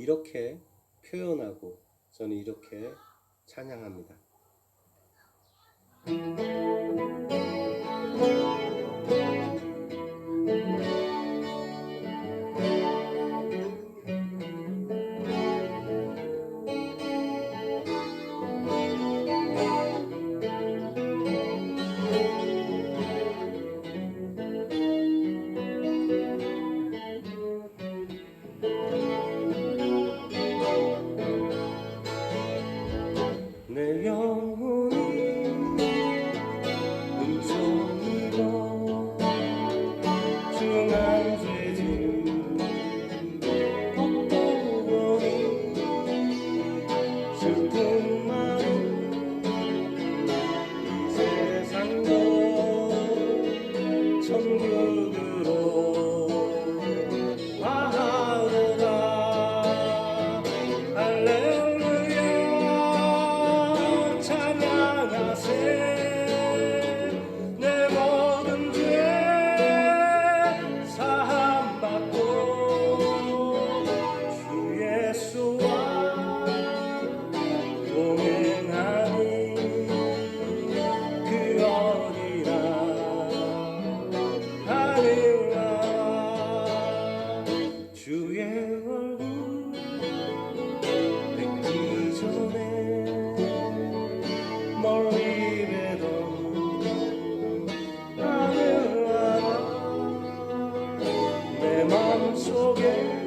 이렇게 표현하고 저는 이렇게 찬양합니다. 속에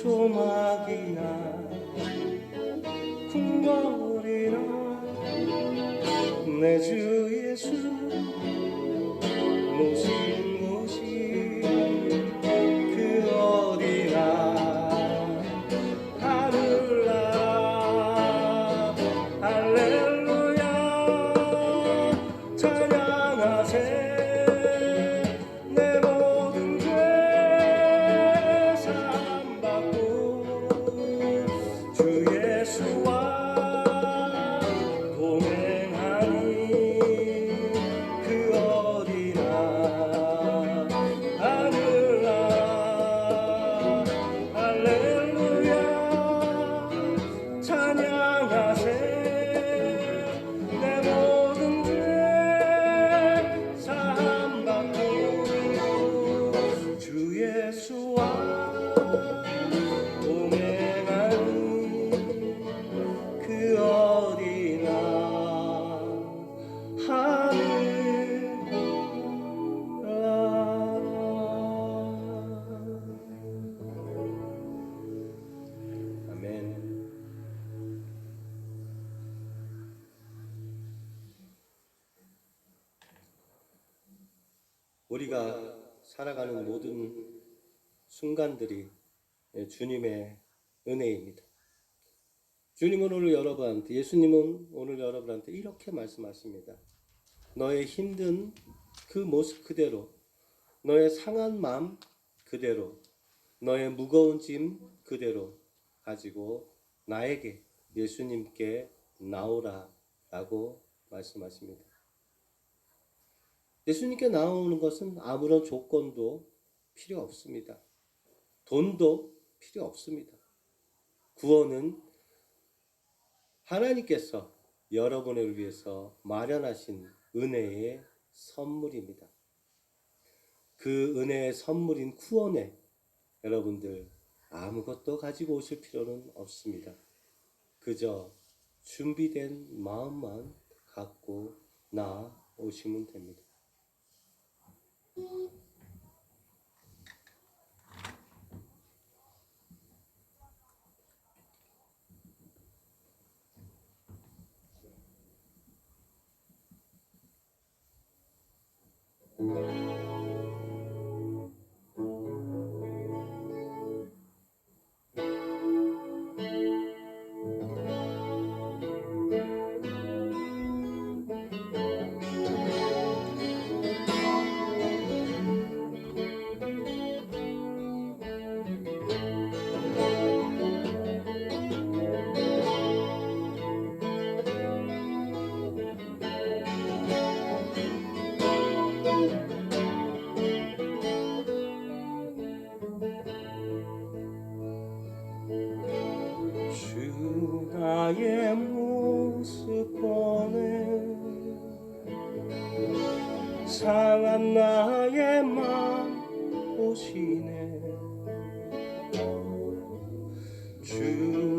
초막이나 궁궐이나 내 주 예수 우리가 살아가는 모든 순간들이 주님의 은혜입니다. 주님은 오늘 여러분한테, 예수님은 오늘 여러분한테 이렇게 말씀하십니다. 너의 힘든 그 모습 그대로 너의 상한 마음 그대로 너의 무거운 짐 그대로 가지고 나에게 예수님께 나오라 라고 말씀하십니다. 예수님께 나오는 것은 아무런 조건도 필요 없습니다. 돈도 필요 없습니다. 구원은 하나님께서 여러분을 위해서 마련하신 은혜의 선물입니다. 그 은혜의 선물인 구원에 여러분들 아무것도 가지고 오실 필요는 없습니다. 그저 준비된 마음만 갖고 나오시면 됩니다. 주 상한 나의 맘 보시네. 주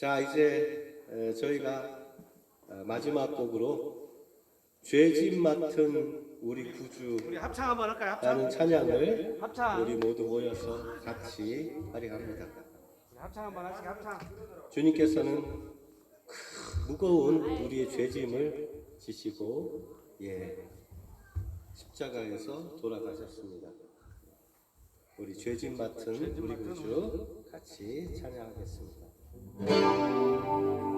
자, 이제 저희가 어, 마지막 곡으로 죄짐 맡은 우리 구주 우리 합창 한번 할까요? 합창? 라는 찬양을 합창. 우리 모두 모여서 같이 활용합니다. 합창 한번 하시 합창. 주님께서는 무거운 우리의 죄짐을 지시고 예 십자가에서 돌아가셨습니다. 우리 죄짐 맡은 우리 구주 같이 찬양하겠습니다. Thank you.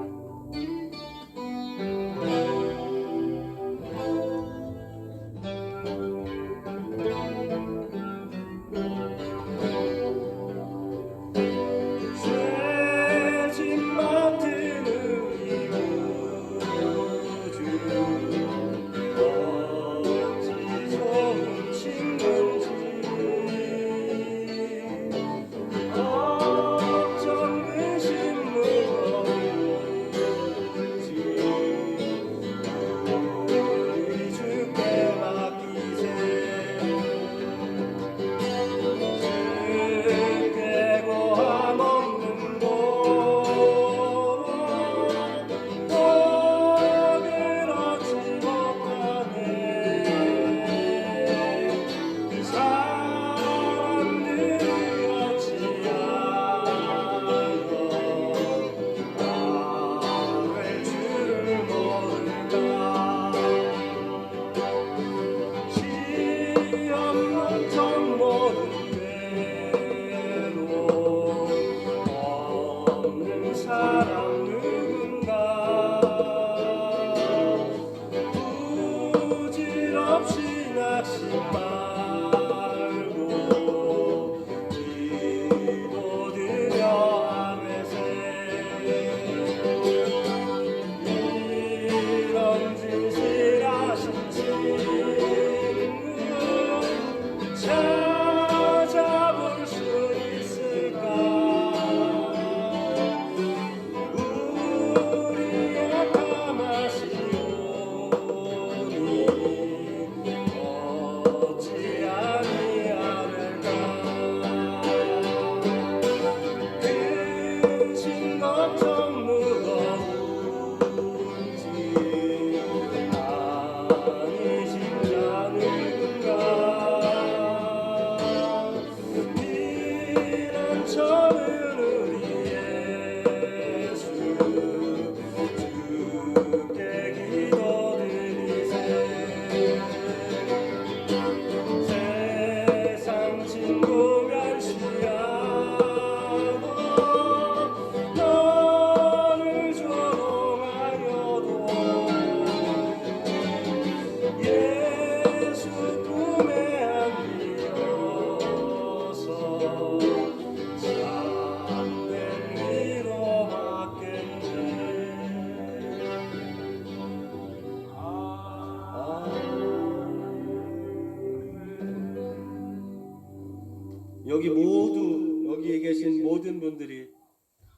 여기 모두 여기에 계신 모든 분들이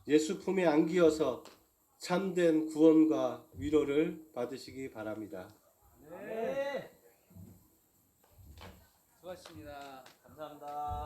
예수 품에 안기어서 참된 구원과 위로를 받으시기 바랍니다. 네. 수고하셨습니다. 감사합니다.